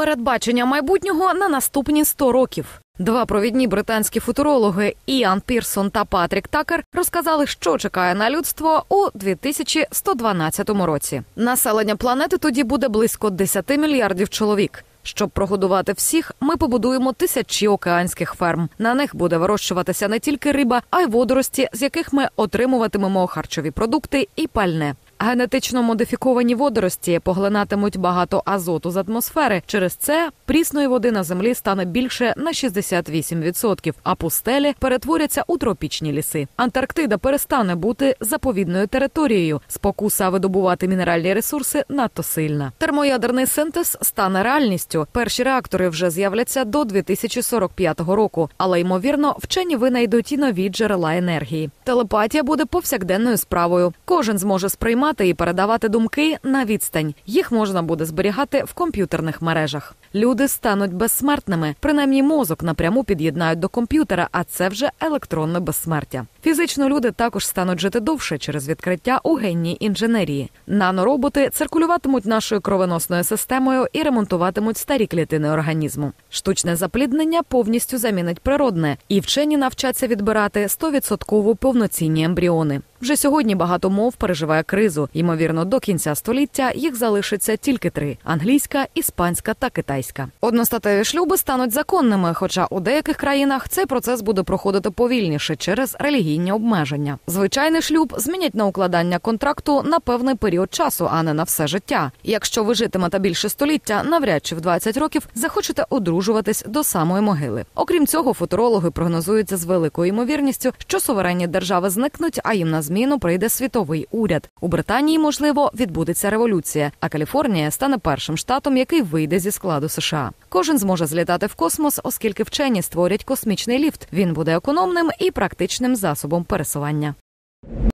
Передбачення майбутнього на наступні 100 років. Два провідні британські футурологи Іан Пірсон та Патрік Такер розказали, що чекає на людство у 2112 році. Населення планети тоді буде близько 10 мільярдів чоловік. Щоб прогодувати всіх, ми побудуємо тисячі океанських ферм. На них буде вирощуватися не тільки риба, а й водорості, з яких ми отримуватимемо харчові продукти і пальне. Генетично модифіковані водорості поглинатимуть багато азоту з атмосфери. Через це прісної води на землі стане більше на 68%, а пустелі перетворяться у тропічні ліси. Антарктида перестане бути заповідною територією. Спокуса видобувати мінеральні ресурси надто сильна. Термоядерний синтез стане реальністю. Перші реактори вже з'являться до 2045 року, але ймовірно, вчені винайдуть і нові джерела енергії. Телепатія буде повсякденною справою. Кожен зможе сприймати і передавати думки на відстань. Їх можна буде зберігати в комп'ютерних мережах. Люди стануть безсмертними. Принаймні, мозок напряму під'єднають до комп'ютера, а це вже електронне безсмертя. Фізично люди також стануть жити довше через відкриття у генній інженерії. Нанороботи циркулюватимуть нашою кровоносною системою і ремонтуватимуть старі клітини організму. Штучне запліднення повністю замінить природне, і вчені навчаться відбирати 100% повноцінні ембріони. Вже сьогодні багато мов переживає кризу. Ймовірно, до кінця століття їх залишиться тільки три: англійська, іспанська та китайська. Одностатеві шлюби стануть законними, хоча у деяких країнах цей процес буде проходити повільніше через релігійні обмеження. Звичайний шлюб змінять на укладання контракту на певний період часу, а не на все життя. Якщо ви житимете більше століття, навряд чи в 20 років захочете одружуватись до самої могили. Окрім цього, футурологи прогнозуються з великою ймовірністю, що суверенні держави зникнуть, а їм на зміну прийде світовий уряд. У Британії можливо відбудеться революція, а Каліфорнія стане першим штатом, який вийде зі складу США. Кожен зможе злітати в космос, оскільки вчені створять космічний ліфт. Він буде економним і практичним засобом пересування.